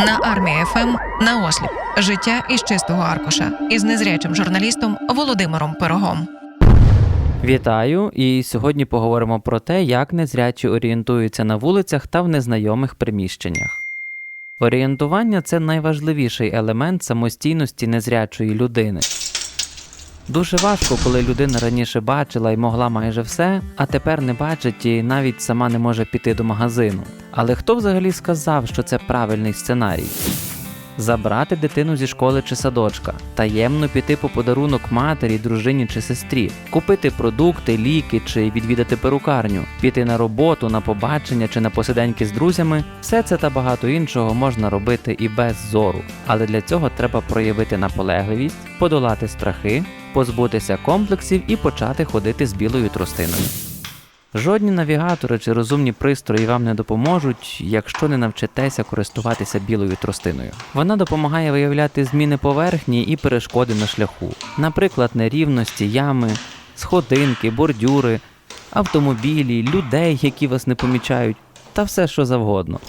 на армії ФМ на осліп життя із чистого аркуша із незрячим журналістом Володимиром Пирогом. Вітаю! І сьогодні поговоримо про те, як незрячі орієнтуються на вулицях та в незнайомих приміщеннях. Орієнтування це найважливіший елемент самостійності незрячої людини. Дуже важко, коли людина раніше бачила і могла майже все, а тепер не бачить і навіть сама не може піти до магазину. Але хто взагалі сказав, що це правильний сценарій? Забрати дитину зі школи чи садочка, таємно піти по подарунок матері, дружині чи сестрі, купити продукти, ліки чи відвідати перукарню, піти на роботу, на побачення чи на посиденьки з друзями все це та багато іншого можна робити і без зору. Але для цього треба проявити наполегливість, подолати страхи, позбутися комплексів і почати ходити з білою тростиною. Жодні навігатори чи розумні пристрої вам не допоможуть, якщо не навчитеся користуватися білою тростиною. Вона допомагає виявляти зміни поверхні і перешкоди на шляху, наприклад, нерівності, ями, сходинки, бордюри, автомобілі, людей, які вас не помічають, та все що завгодно.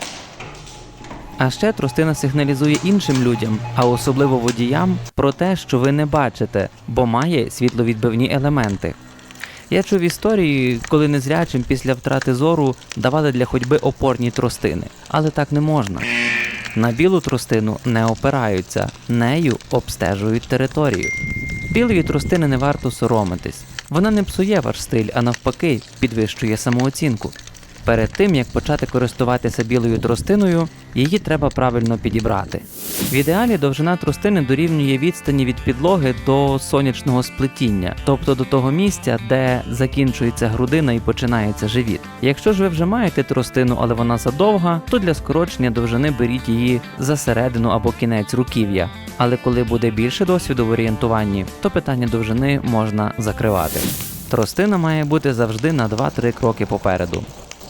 А ще тростина сигналізує іншим людям, а особливо водіям, про те, що ви не бачите, бо має світловідбивні елементи. Я чув історії, коли незрячим після втрати зору давали для ходьби опорні тростини, але так не можна. На білу тростину не опираються, нею обстежують територію. Білої тростини не варто соромитись. Вона не псує ваш стиль, а навпаки, підвищує самооцінку. Перед тим як почати користуватися білою тростиною, її треба правильно підібрати. В ідеалі довжина тростини дорівнює відстані від підлоги до сонячного сплетіння, тобто до того місця, де закінчується грудина і починається живіт. Якщо ж ви вже маєте тростину, але вона задовга, то для скорочення довжини беріть її за середину або кінець руків'я. Але коли буде більше досвіду в орієнтуванні, то питання довжини можна закривати. Тростина має бути завжди на 2-3 кроки попереду.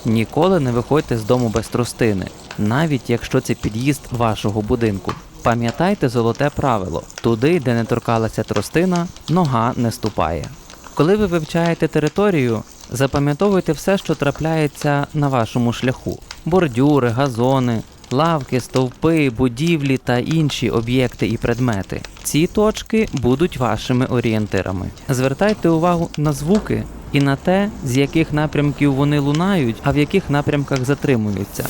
Ніколи не виходьте з дому без тростини, навіть якщо це під'їзд вашого будинку. Пам'ятайте золоте правило: туди, де не торкалася тростина, нога не ступає. Коли ви вивчаєте територію, запам'ятовуйте все, що трапляється на вашому шляху: бордюри, газони, лавки, стовпи, будівлі та інші об'єкти і предмети. Ці точки будуть вашими орієнтирами. Звертайте увагу на звуки і на те, з яких напрямків вони лунають, а в яких напрямках затримуються.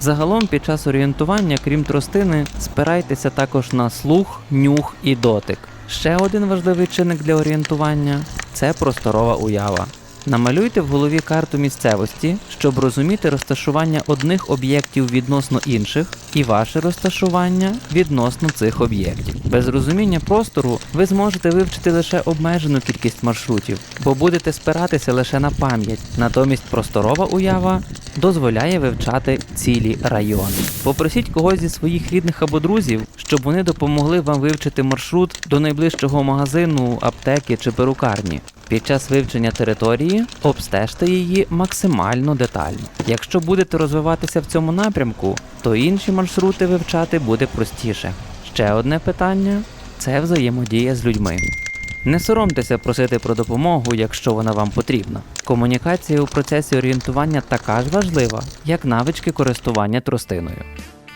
Загалом під час орієнтування, крім тростини, спирайтеся також на слух, нюх і дотик. Ще один важливий чинник для орієнтування це просторова уява. Намалюйте в голові карту місцевості, щоб розуміти розташування одних об'єктів відносно інших і ваше розташування відносно цих об'єктів. Без розуміння простору ви зможете вивчити лише обмежену кількість маршрутів, бо будете спиратися лише на пам'ять. Натомість просторова уява дозволяє вивчати цілі райони. Попросіть когось зі своїх рідних або друзів, щоб вони допомогли вам вивчити маршрут до найближчого магазину, аптеки чи перукарні. Під час вивчення території обстежте її максимально детально. Якщо будете розвиватися в цьому напрямку, то інші маршрути вивчати буде простіше. Ще одне питання це взаємодія з людьми. Не соромтеся просити про допомогу, якщо вона вам потрібна. Комунікація у процесі орієнтування така ж важлива, як навички користування тростиною.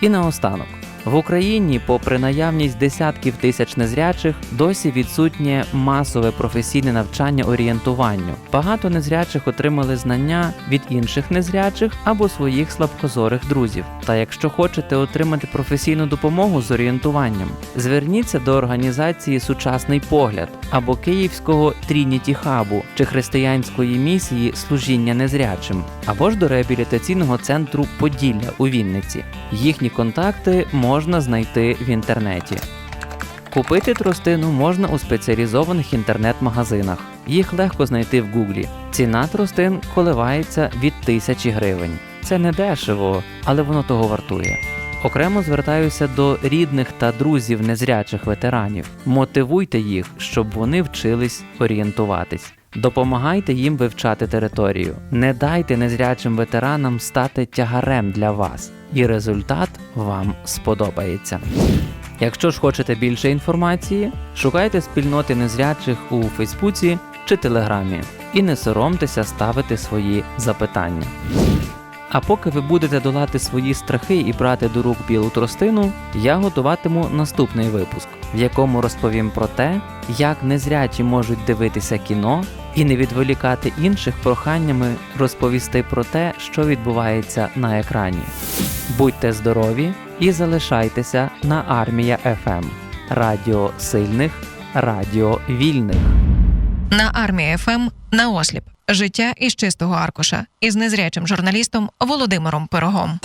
І наостанок. В Україні, попри наявність десятків тисяч незрячих, досі відсутнє масове професійне навчання орієнтуванню. Багато незрячих отримали знання від інших незрячих або своїх слабкозорих друзів. Та якщо хочете отримати професійну допомогу з орієнтуванням, зверніться до організації Сучасний погляд або Київського Трініті Хабу чи християнської місії служіння незрячим, або ж до реабілітаційного центру Поділля у Вінниці. Їхні контакти можна знайти в інтернеті. Купити тростину можна у спеціалізованих інтернет-магазинах. Їх легко знайти в Гуглі. Ціна тростин коливається від тисячі гривень. Це не дешево, але воно того вартує. Окремо звертаюся до рідних та друзів незрячих ветеранів. Мотивуйте їх, щоб вони вчились орієнтуватись. Допомагайте їм вивчати територію. Не дайте незрячим ветеранам стати тягарем для вас, і результат вам сподобається. Якщо ж хочете більше інформації, шукайте спільноти незрячих у Фейсбуці чи Телеграмі і не соромтеся ставити свої запитання. А поки ви будете долати свої страхи і брати до рук білу тростину, я готуватиму наступний випуск, в якому розповім про те, як незрячі можуть дивитися кіно і не відволікати інших проханнями розповісти про те, що відбувається на екрані. Будьте здорові і залишайтеся на Армія ФМ. Радіо сильних, радіо вільних. На армії ФМ на осліп. Життя із чистого аркуша із незрячим журналістом Володимиром Пирогом.